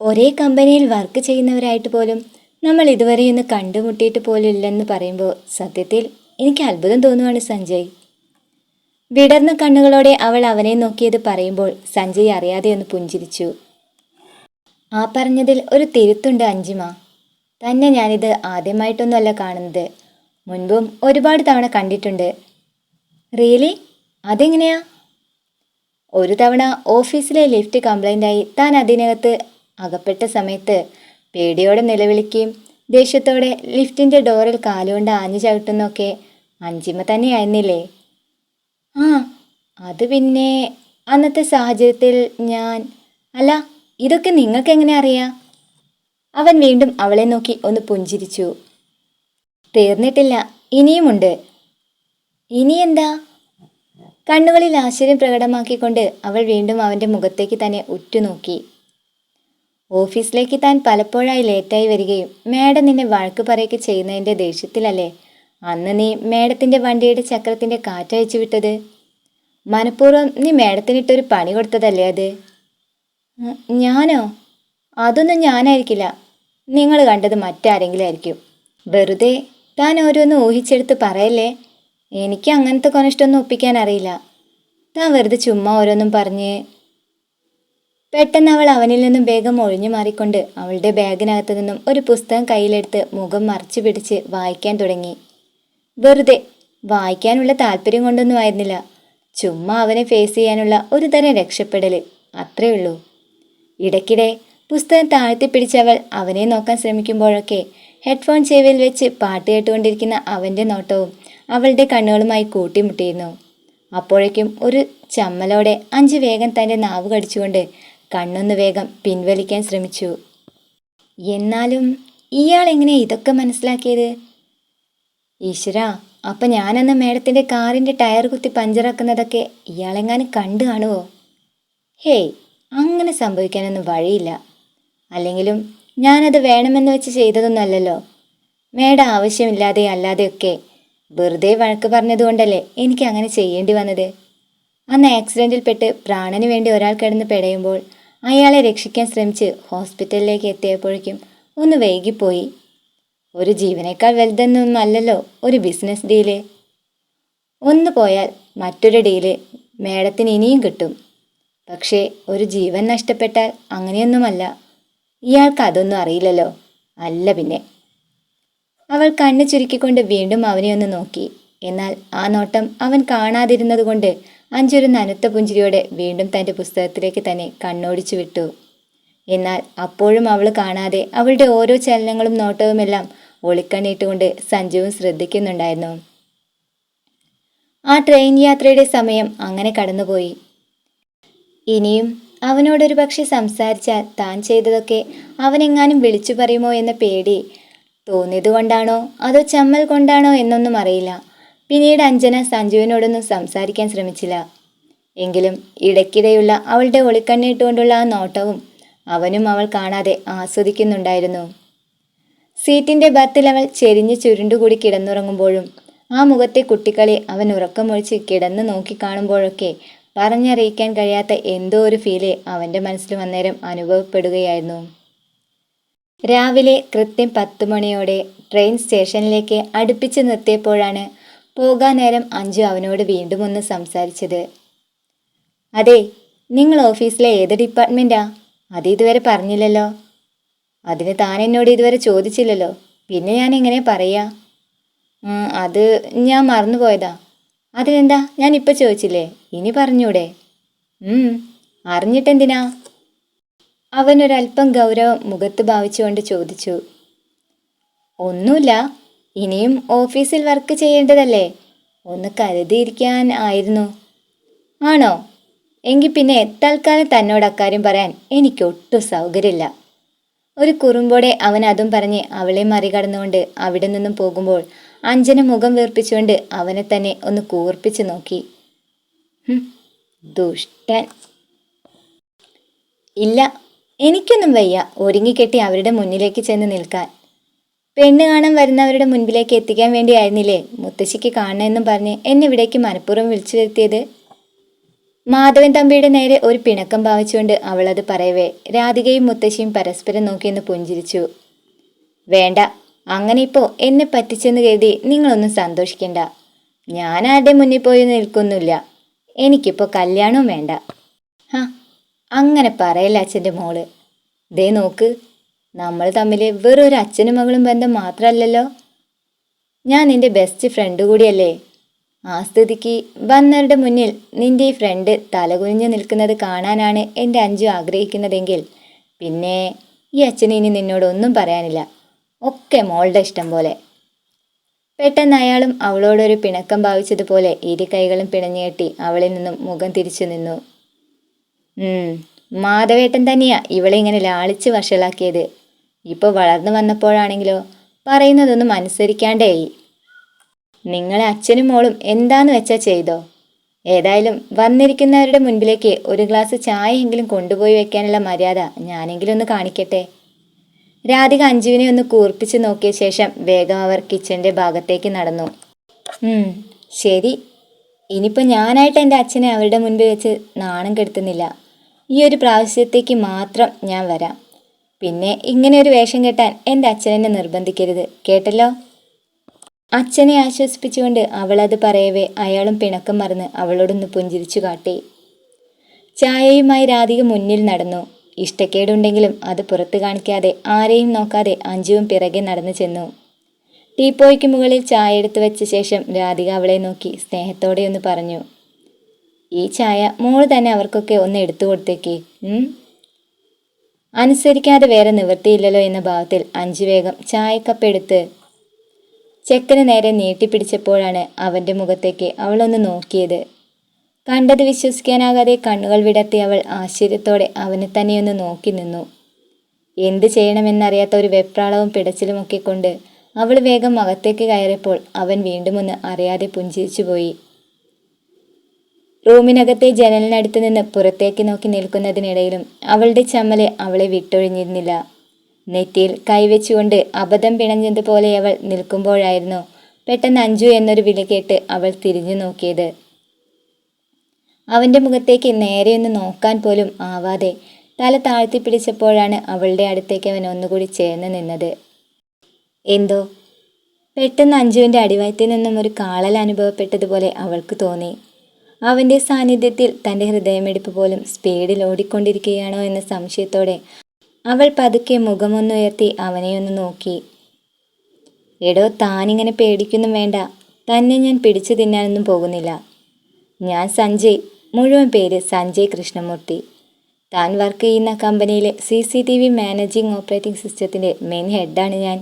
ഒരേ കമ്പനിയിൽ വർക്ക് ചെയ്യുന്നവരായിട്ട് പോലും നമ്മൾ ഇതുവരെ ഒന്ന് കണ്ടുമുട്ടിയിട്ട് പോലും ഇല്ലെന്ന് പറയുമ്പോൾ സത്യത്തിൽ എനിക്ക് അത്ഭുതം തോന്നുവാണ് സഞ്ജയ്. വിടർന്ന കണ്ണുകളോടെ അവൾ അവനെ നോക്കിയത് പറയുമ്പോൾ സഞ്ജയ് അറിയാതെ ഒന്ന് പുഞ്ചിരിച്ചു. ആ പറഞ്ഞതിൽ ഒരു തിരുത്തുണ്ട് അഞ്ജിമ തന്നെ ഞാനിത് ആദ്യമായിട്ടൊന്നുമല്ല കാണുന്നത്. മുൻപും ഒരുപാട് തവണ കണ്ടിട്ടുണ്ട്. റിയലി അതെങ്ങനെയാ? ഒരു തവണ ഓഫീസിലെ ലിഫ്റ്റ് കംപ്ലൈന്റായി താൻ അതിനകത്ത് അകപ്പെട്ട സമയത്ത് പേടിയോടെ നിലവിളിക്കുകയും ദേഷ്യത്തോടെ ലിഫ്റ്റിന്റെ ഡോറിൽ കാലുകൊണ്ട് ആഞ്ഞു ചവിട്ടുന്നൊക്കെ അഞ്ചിമ തന്നെയായിരുന്നില്ലേ? ആ അത് പിന്നെ അന്നത്തെ സാഹചര്യത്തിൽ ഞാൻ അല്ല ഇതൊക്കെ നിങ്ങൾക്ക് എങ്ങനെ അറിയാം? അവൻ വീണ്ടും അവളെ നോക്കി ഒന്ന് പുഞ്ചിരിച്ചു. തീർന്നിട്ടില്ല ഇനിയുമുണ്ട്. ഇനി എന്താ കണ്ണുകളിൽ ആശ്ചര്യം പ്രകടമാക്കിക്കൊണ്ട് അവൾ വീണ്ടും അവന്റെ മുഖത്തേക്ക് തന്നെ ഉറ്റുനോക്കി. ഓഫീസിലേക്ക് താൻ പലപ്പോഴായി ലേറ്റായി വരികയും മേഡം നിന്നെ വഴക്ക് പറയുക ചെയ്യുന്നതിന്റെ ദേഷ്യത്തിലല്ലേ? അന്ന് നീ മേഡത്തിന്റെ വണ്ടിയുടെ ചക്രത്തിന്റെ കാറ്റയച്ചു വിട്ടത്. മനഃപൂർവം നീ മേഡത്തിനിട്ടൊരു പണി കൊടുത്തതല്ലേ അത്? ഞാനോ? അതൊന്നും ഞാനായിരിക്കില്ല. നിങ്ങൾ കണ്ടത് മറ്റാരെങ്കിലും ആയിരിക്കും. വെറുതെ താൻ ഓരോന്ന് ഊഹിച്ചെടുത്ത് പറയല്ലേ? എനിക്ക് അങ്ങനത്തെ കൊനിഷ്ടൊന്നും ഒപ്പിക്കാൻ അറിയില്ല. താൻ വെറുതെ ചുമ്മാ ഓരോന്നും പറഞ്ഞ് പെട്ടെന്ന് അവൾ അവനിൽ നിന്നും വേഗം ഒഴിഞ്ഞു മാറിക്കൊണ്ട് അവളുടെ ബാഗിനകത്തു നിന്നും ഒരു പുസ്തകം കയ്യിലെടുത്ത് മുഖം മറച്ചു പിടിച്ച് വായിക്കാൻ തുടങ്ങി. വെറുതെ വായിക്കാനുള്ള താല്പര്യം കൊണ്ടൊന്നും ആയിരുന്നില്ല. ചുമ്മാ അവനെ ഫേസ് ചെയ്യാനുള്ള ഒരു തരം രക്ഷപ്പെടൽ അത്രേ ഉള്ളൂ. ഇടയ്ക്കിടെ പുസ്തകം താഴ്ത്തി പിടിച്ചവൾ അവനെ നോക്കാൻ ശ്രമിക്കുമ്പോഴൊക്കെ ഹെഡ്ഫോൺ ചെവിയിൽ വെച്ച് പാട്ട് കേട്ടുകൊണ്ടിരിക്കുന്ന അവന്റെ നോട്ടവും അവളുടെ കണ്ണുകളുമായി കൂട്ടിമുട്ടിയിരുന്നു. അപ്പോഴേക്കും ഒരു ചമ്മലോടെ അഞ്ച് വേഗം തന്റെ നാവ് കടിച്ചുകൊണ്ട് കണ്ണൊന്ന് വേഗം പിൻവലിക്കാൻ ശ്രമിച്ചു. എന്നാലും ഇയാൾ എങ്ങനെ ഇതൊക്കെ മനസ്സിലാക്കിയത്? ഈശ്വര അപ്പൊ ഞാനന്ന് മേഡത്തിന്റെ കാറിന്റെ ടയർ കുത്തി പഞ്ചറാക്കുന്നതൊക്കെ ഇയാളെങ്ങാനും കണ്ടു കാണുവോ? ഹേയ് അങ്ങനെ സംഭവിക്കാനൊന്നും വഴിയില്ല. അല്ലെങ്കിലും ഞാനത് വേണമെന്ന് വെച്ച് ചെയ്തതൊന്നുമല്ലല്ലോ. മേഡം ആവശ്യമില്ലാതെ അല്ലാതെയൊക്കെ വെറുതെ വഴക്ക് പറഞ്ഞതുകൊണ്ടല്ലേ എനിക്ക് അങ്ങനെ ചെയ്യേണ്ടി വന്നത്? അന്ന് ആക്സിഡന്റിൽപ്പെട്ട് പ്രാണന് വേണ്ടി ഒരാൾ കിടന്ന് പിടയുമ്പോൾ അയാളെ രക്ഷിക്കാൻ ശ്രമിച്ച് ഹോസ്പിറ്റലിലേക്ക് എത്തിയപ്പോഴേക്കും ഒന്ന് വൈകിപ്പോയി. ഒരു ജീവനേക്കാൾ വലുതെന്നൊന്നും ഒരു ബിസിനസ് ഡീൽ. ഒന്ന് പോയാൽ മറ്റൊരു ഡീൽ മേഡത്തിന് ഇനിയും കിട്ടും. പക്ഷേ ഒരു ജീവൻ നഷ്ടപ്പെട്ടാൽ അങ്ങനെയൊന്നുമല്ല. ഇയാൾക്ക് അതൊന്നും അറിയില്ലല്ലോ. അല്ല പിന്നെ. അവൾ കണ്ണു ചുരുക്കിക്കൊണ്ട് വീണ്ടും അവനെ ഒന്ന് നോക്കി. എന്നാൽ ആ നോട്ടം അവൻ കാണാതിരുന്നതുകൊണ്ട് അഞ്ചൊരു നനുത്ത പുഞ്ചിരിയോടെ വീണ്ടും തന്റെ പുസ്തകത്തിലേക്ക് തന്നെ കണ്ണോടിച്ചു വിട്ടു. എന്നാൽ അപ്പോഴും അവൾ കാണാതെ അവളുടെ ഓരോ ചലനങ്ങളും നോട്ടവുമെല്ലാം ഒളിക്കണ്ണിട്ടുകൊണ്ട് സഞ്ജുവും ശ്രദ്ധിക്കുന്നുണ്ടായിരുന്നു. ആ ട്രെയിൻ യാത്രയുടെ സമയം അങ്ങനെ കടന്നുപോയി. ഇനിയും അവനോടൊരു പക്ഷെ സംസാരിച്ചാൽ താൻ ചെയ്തതൊക്കെ അവനെങ്ങാനും വിളിച്ചു പറയുമോ എന്ന പേടി തോന്നിയത് കൊണ്ടാണോ അതോ ചമ്മൽ കൊണ്ടാണോ എന്നൊന്നും അറിയില്ല. പിന്നീട് അഞ്ജന സഞ്ജുവിനോടൊന്നും സംസാരിക്കാൻ ശ്രമിച്ചില്ല. എങ്കിലും ഇടയ്ക്കിടെയുള്ള അവളുടെ ഒളിക്കണ്ണിട്ടുകൊണ്ടുള്ള ആ നോട്ടവും അവനും അവൾ കാണാതെ ആസ്വദിക്കുന്നുണ്ടായിരുന്നു. സീറ്റിന്റെ ബർത്തിൽ അവൾ ചെരിഞ്ഞ് ചുരുണ്ടുകൂടി കിടന്നുറങ്ങുമ്പോഴും ആ മുഖത്തെ കുട്ടികളെ അവൻ ഉറക്കമൊഴിച്ച് കിടന്ന് നോക്കി കാണുമ്പോഴൊക്കെ പറഞ്ഞറിയിക്കാൻ കഴിയാത്ത എന്തോ ഒരു ഫീൽ അവന്റെ മനസ്സിൽ അന്നേരം അനുഭവപ്പെടുകയായിരുന്നു. രാവിലെ കൃത്യം പത്ത് മണിയോടെ ട്രെയിൻ സ്റ്റേഷനിലേക്ക് അടുപ്പിച്ച് നിർത്തിയപ്പോഴാണ് പോകാൻ നേരം അഞ്ചു അവനോട് വീണ്ടും ഒന്ന് സംസാരിച്ചത്. അതെ നിങ്ങൾ ഓഫീസിലെ ഏത് ഡിപ്പാർട്ട്മെന്റാ അത് ഇതുവരെ പറഞ്ഞില്ലല്ലോ. അതിന് താൻ എന്നോട് ഇതുവരെ ചോദിച്ചില്ലല്ലോ. പിന്നെ ഞാൻ എങ്ങനെ പറയാ? അത് ഞാൻ മറന്നുപോയതാ. അതിനെന്താ? ഞാൻ ഇപ്പം ചോദിച്ചില്ലേ? ഇനി പറഞ്ഞൂടെ. അറിഞ്ഞിട്ടെന്തിനാ? അവനൊരൽപ്പം ഗൗരവം മുഖത്ത് ഭാവിച്ചുകൊണ്ട് ചോദിച്ചു. ഒന്നുമില്ല. ഇനിയും ഓഫീസിൽ വർക്ക് ചെയ്യേണ്ടതല്ലേ? ഒന്ന് കരുതിയിരിക്കാൻ ആയിരുന്നു. ആണോ? എങ്കിൽ പിന്നെ തൽക്കാലം തന്നോട് അക്കാര്യം പറയാൻ എനിക്കൊട്ടും സൗകര്യമില്ല. ഒരു കുറുമ്പോടെ അവൻ അതും പറഞ്ഞ് അവളെ മറികടന്നുകൊണ്ട് അവിടെ നിന്നും പോകുമ്പോൾ അഞ്ജന മുഖം വീർപ്പിച്ചുകൊണ്ട് അവനെ തന്നെ ഒന്ന് കൂർപ്പിച്ചു നോക്കി. ദുഷ്ടൻ. ഇല്ല എനിക്കൊന്നും വയ്യ. ഒരുങ്ങിക്കെട്ടി അവരുടെ മുന്നിലേക്ക് ചെന്ന് നിൽക്കാൻ. പെണ്ണ് കാണാൻ വരുന്നവരുടെ മുൻപിലേക്ക് എത്തിക്കാൻ വേണ്ടിയായിരുന്നില്ലേ? മുത്തശ്ശിക്ക് കാണണമെന്നും പറഞ്ഞ് എന്നെ ഇവിടേക്ക് മനഃപൂർവം വിളിച്ചു വരുത്തിയത്. മാധവൻ തമ്പിയുടെ നേരെ ഒരു പിണക്കം ഭാവിച്ചുകൊണ്ട് അവളത് പറയവേ. രാധികയും മുത്തശ്ശിയും പരസ്പരം നോക്കിയെന്ന് പുഞ്ചിരിച്ചു. വേണ്ട അങ്ങനെ ഇപ്പോൾ എന്നെ പറ്റിച്ചെന്ന് കരുതി നിങ്ങളൊന്നും സന്തോഷിക്കണ്ട. ഞാൻ ആരുടെ മുന്നിൽ പോയി നിൽക്കൊന്നുമില്ല എനിക്കിപ്പോൾ കല്യാണവും വേണ്ട. ഹാ അങ്ങനെ പറയല്ല അച്ഛന്റെ മോൾ. ദേ നോക്ക് നമ്മൾ തമ്മിൽ വെറൊരു അച്ഛനും മകളും ബന്ധം മാത്രമല്ലല്ലോ ഞാൻ നിന്റെ ബെസ്റ്റ് ഫ്രണ്ട് കൂടിയല്ലേ? ആ സ്ഥിതിക്ക് വന്നവരുടെ മുന്നിൽ നിന്റെ ഈ ഫ്രണ്ട് തലകുനിഞ്ഞ് നിൽക്കുന്നത് കാണാനാണ് എന്റെ അഞ്ചു ആഗ്രഹിക്കുന്നതെങ്കിൽ. പിന്നെ ഈ അച്ഛന് ഇനി നിന്നോടൊന്നും പറയാനില്ല. ഒക്കെ മോളുടെ ഇഷ്ടം പോലെ. പെട്ടെന്ന് അയാളും അവളോടൊരു പിണക്കം ഭാവിച്ചതുപോലെ ഇരു കൈകളും പിണഞ്ഞുകെട്ടി അവളിൽ നിന്നും മുഖം തിരിച്ചു നിന്നു. മാധവേട്ടൻ തന്നെയാ ഇവളെ ഇങ്ങനെ ലാളിച്ച് വഷളാക്കിയത്. ഇപ്പോൾ വളർന്നു വന്നപ്പോഴാണെങ്കിലോ പറയുന്നതൊന്നും അനുസരിക്കാണ്ടേയി. നിങ്ങളെ അച്ഛനും മോളും എന്താന്ന് വെച്ചാൽ ചെയ്തോ? ഏതായാലും വന്നിരിക്കുന്നവരുടെ മുൻപിലേക്ക് ഒരു ഗ്ലാസ് ചായയെങ്കിലും കൊണ്ടുപോയി വെക്കാനുള്ള മര്യാദ ഞാനെങ്കിലും ഒന്ന് കാണിക്കട്ടെ? രാധിക അഞ്ജുവിനെ ഒന്ന് കൂർപ്പിച്ച് നോക്കിയ ശേഷം വേഗം അവർ കിച്ചന്റെ ഭാഗത്തേക്ക് നടന്നു. ശരി. ഇനിയിപ്പോൾ ഞാനായിട്ട് എന്റെ അച്ഛനെ അവരുടെ മുൻപിൽ വെച്ച് നാണം കെടുത്തുന്നില്ല. ഈ ഒരു പ്രാവശ്യത്തേക്ക് മാത്രം ഞാൻ വരാം. പിന്നെ ഇങ്ങനെ ഒരു വേഷം കെട്ടാൻ എന്റെ അച്ഛനെന്നെ നിർബന്ധിക്കരുത് കേട്ടല്ലോ? അച്ഛനെ ആശ്വസിപ്പിച്ചുകൊണ്ട് അവളത് പറയവേ അയാളും പിണക്കം മറന്ന് അവളോടൊന്ന് പുഞ്ചിരിച്ചു കാട്ടി. ചായയുമായി രാധിക മുന്നിൽ നടന്നു. ഇഷ്ടക്കേടുണ്ടെങ്കിലും അത് പുറത്തു കാണിക്കാതെ ആരെയും നോക്കാതെ അഞ്ജുവും പിറകെ നടന്നു ചെന്നു. ടീപ്പോയ്ക്ക് മുകളിൽ ചായ എടുത്തു വെച്ച ശേഷം രാധിക അവളെ നോക്കി സ്നേഹത്തോടെ ഒന്ന് പറഞ്ഞു ഈ ചായ മോൾ തന്നെ അവർക്കൊക്കെ ഒന്ന് എടുത്തു കൊടുത്തേക്ക് അനുസരിക്കാതെ വേറെ നിവൃത്തിയില്ലല്ലോ എന്ന ഭാവത്തിൽ അഞ്ചു വേഗം ചായക്കപ്പ് എടുത്ത് ചെക്കന് നേരെ നീട്ടിപ്പിടിച്ചപ്പോഴാണ് അവന്റെ മുഖത്തേക്ക് അവളൊന്ന് നോക്കിയത്. കണ്ടത് വിശ്വസിക്കാനാകാതെ കണ്ണുകൾ വിടർത്തി അവൾ ആശ്ചര്യത്തോടെ അവനെ തന്നെയൊന്ന് നോക്കി നിന്നു. എന്ത് ചെയ്യണമെന്നറിയാത്ത ഒരു വെപ്രാളവും പിടച്ചിലുമൊക്കെ കൊണ്ട് അവൾ വേഗം അകത്തേക്ക് കയറിയപ്പോൾ അവൻ വീണ്ടും ഒന്ന് അറിയാതെ പുഞ്ചിരിച്ചുപോയി. റൂമിനകത്തെ ജനലിനടുത്ത് നിന്ന് പുറത്തേക്ക് നോക്കി നിൽക്കുന്നതിനിടയിലും അവളുടെ ചമ്മൽ അവളെ വിട്ടൊഴിഞ്ഞിരുന്നില്ല. നെറ്റിയിൽ കൈവച്ചുകൊണ്ട് അബദ്ധം പിണഞ്ഞതുപോലെ അവൾ നിൽക്കുമ്പോഴായിരുന്നു പെട്ടെന്ന് അഞ്ജു എന്നൊരു വിളി കേട്ട് അവൾ തിരിഞ്ഞു നോക്കിയത്. അവന്റെ മുഖത്തേക്ക് നേരെയൊന്ന് നോക്കാൻ പോലും ആവാതെ തല താഴ്ത്തി പിടിച്ചപ്പോഴാണ് അവളുടെ അടുത്തേക്ക് അവൻ ഒന്നുകൂടി ചേർന്ന് നിന്നത്. എന്തോ? പെട്ടെന്ന് അഞ്ജുവിന്റെ അടിവയത്തിൽ നിന്നും ഒരു കാളൽ അനുഭവപ്പെട്ടതുപോലെ അവൾക്ക് തോന്നി. അവന്റെ സാന്നിധ്യത്തിൽ തന്റെ ഹൃദയമിടിപ്പ് പോലും സ്പീഡിൽ ഓടിക്കൊണ്ടിരിക്കുകയാണോ എന്ന സംശയത്തോടെ അവൾ പതുക്കെ മുഖമൊന്നുയർത്തി അവനെയൊന്ന് നോക്കി. എടോ താനിങ്ങനെ പേടിക്കൊന്നും വേണ്ട. തന്നെ ഞാൻ പിടിച്ചു തിന്നാനൊന്നും പോകുന്നില്ല. ഞാൻ സഞ്ജയ് മുഴുവൻ പേര് സഞ്ജയ് കൃഷ്ണമൂർത്തി. താൻ വർക്ക് ചെയ്യുന്ന കമ്പനിയിലെ C C T V managing operating സിസ്റ്റത്തിന്റെ മെയിൻ ഹെഡാണ് ഞാൻ.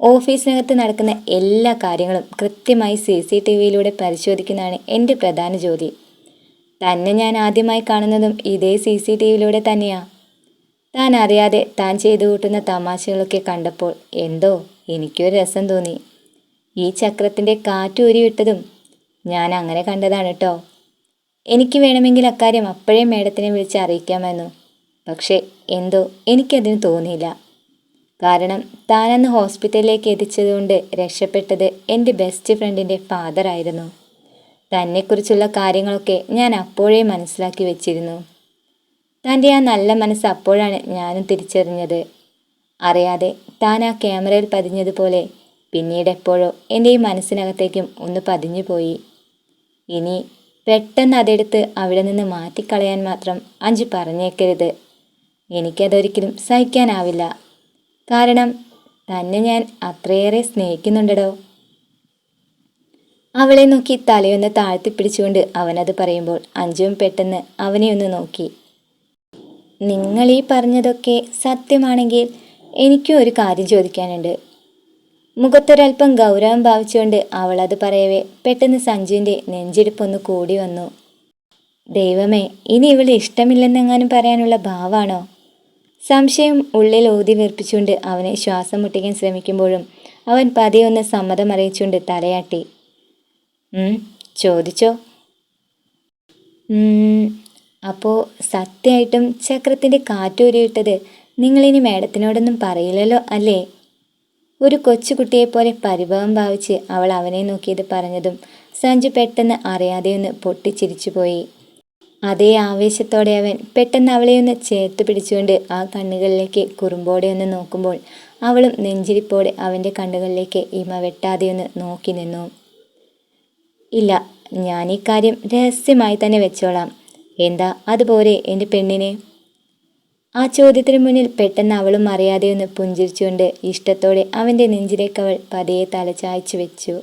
ഓഫീസിനകത്ത് നടക്കുന്ന എല്ലാ കാര്യങ്ങളും കൃത്യമായി സി സി ടി വിയിലൂടെ പരിശോധിക്കുന്നതാണ് എന്റെ പ്രധാന ജോലി. തന്നെ ഞാൻ ആദ്യമായി കാണുന്നതും ഇതേ സി സി ടി വിയിലൂടെ തന്നെയാണ് താൻ അറിയാതെ താൻ ചെയ്തു കൂട്ടുന്ന തമാശകളൊക്കെ കണ്ടപ്പോൾ എന്തോ എനിക്കൊരു രസം തോന്നി. ഈ ചക്രത്തിന്റെ കാറ്റ് ഊരിവിട്ടതും ഞാൻ അങ്ങനെ കണ്ടതാണ് കേട്ടോ എനിക്ക് വേണമെങ്കിൽ അക്കാര്യം അപ്പോഴേ മേഡത്തിനെ വിളിച്ച് അറിയിക്കാമായിരുന്നു. പക്ഷേ എന്തോ എനിക്കതിന് തോന്നിയില്ല. കാരണം താനന്ന് ഹോസ്പിറ്റലിലേക്ക് എത്തിച്ചതുകൊണ്ട് രക്ഷപ്പെട്ടത് എന്റെ ബെസ്റ്റ് ഫ്രണ്ടിന്റെ ഫാദറായിരുന്നു തന്നെക്കുറിച്ചുള്ള കാര്യങ്ങളൊക്കെ ഞാൻ അപ്പോഴേ മനസ്സിലാക്കി വെച്ചിരുന്നു. തന്റെ ആ നല്ല മനസ്സ് അപ്പോഴാണ് ഞാനും തിരിച്ചറിഞ്ഞത്. അറിയാതെ താൻ ആ ക്യാമറയിൽ പതിഞ്ഞതുപോലെ പിന്നീട് എപ്പോഴോ എന്റെ ഈ മനസ്സിനകത്തേക്കും ഒന്ന് പതിഞ്ഞു പോയി. ഇനി പെട്ടെന്ന് അതെടുത്ത് അവിടെ നിന്ന് മാറ്റിക്കളയാൻ മാത്രം അഞ്ച് പറഞ്ഞേക്കരുത്. എനിക്കതൊരിക്കലും സഹിക്കാനാവില്ല. കാരണം തന്നെ ഞാൻ അത്രയേറെ സ്നേഹിക്കുന്നുണ്ടടോ. അവളെ നോക്കി തലയൊന്ന് താഴ്ത്തി പിടിച്ചുകൊണ്ട് അവനത് പറയുമ്പോൾ അഞ്ജുവും പെട്ടെന്ന് അവനെ ഒന്ന് നോക്കി. നിങ്ങൾ ഈ പറഞ്ഞതൊക്കെ സത്യമാണെങ്കിൽ എനിക്കും ഒരു കാര്യം ചോദിക്കാനുണ്ട്. മുഖത്തൊരൽപ്പം ഗൗരവം ഭാവിച്ചുകൊണ്ട് അവൾ അത് പറയവേ പെട്ടെന്ന് സഞ്ജുവിന്റെ നെഞ്ചിടിപ്പൊന്ന് കൂടി വന്നു. ദൈവമേ ഇനി ഇവൾ ഇഷ്ടമില്ലെന്നെങ്ങാനും പറയാനുള്ള ഭാവാണോ? സംശയം ഉള്ളിൽ ഊതി വീർപ്പിച്ചുകൊണ്ട് അവനെ ശ്വാസം മുട്ടിക്കാൻ ശ്രമിക്കുമ്പോഴും അവൻ പതിയൊന്ന് സമ്മതം അറിയിച്ചുകൊണ്ട് തലയാട്ടി. ചോദിച്ചോ? അപ്പോൾ അപ്പോ സത്യമായിട്ടും ചക്രത്തിന്റെ കാറ്റൂരിയിട്ടത് നിങ്ങളിനി മേഡത്തിനോടൊന്നും പറയില്ലല്ലോ അല്ലേ? ഒരു കൊച്ചുകുട്ടിയെപ്പോലെ പരിഭവം ഭാവിച്ച് അവൾ അവനെ നോക്കിയത് പറഞ്ഞതും സഞ്ജു പെട്ടെന്ന് അറിയാതെയൊന്ന് പൊട്ടിച്ചിരിച്ചുപോയി. അതേ ആവേശത്തോടെ അവൻ പെട്ടെന്ന് അവളെ ഒന്ന് ചേർത്ത് പിടിച്ചുകൊണ്ട് ആ കണ്ണുകളിലേക്ക് കുറുമ്പോടെ ഒന്ന് നോക്കുമ്പോൾ അവളും നെഞ്ചിരിപ്പോടെ അവന്റെ കണ്ണുകളിലേക്ക് ഇമ വെട്ടാതെ ഒന്ന് നോക്കി നിന്നു. ഇല്ല ഞാൻ ഈ കാര്യം രഹസ്യമായി തന്നെ വെച്ചോളാം. എന്താ അതുപോലെ എന്റെ പെണ്ണിനെ? ആ ചോദ്യത്തിന് മുന്നിൽ പെട്ടെന്ന് അവളും അറിയാതെ ഒന്ന് പുഞ്ചിരിച്ചുകൊണ്ട് ഇഷ്ടത്തോടെ അവന്റെ നെഞ്ചിലേക്ക് അവൾ പതിയെ തലചായ്ച്ചു വെച്ചു.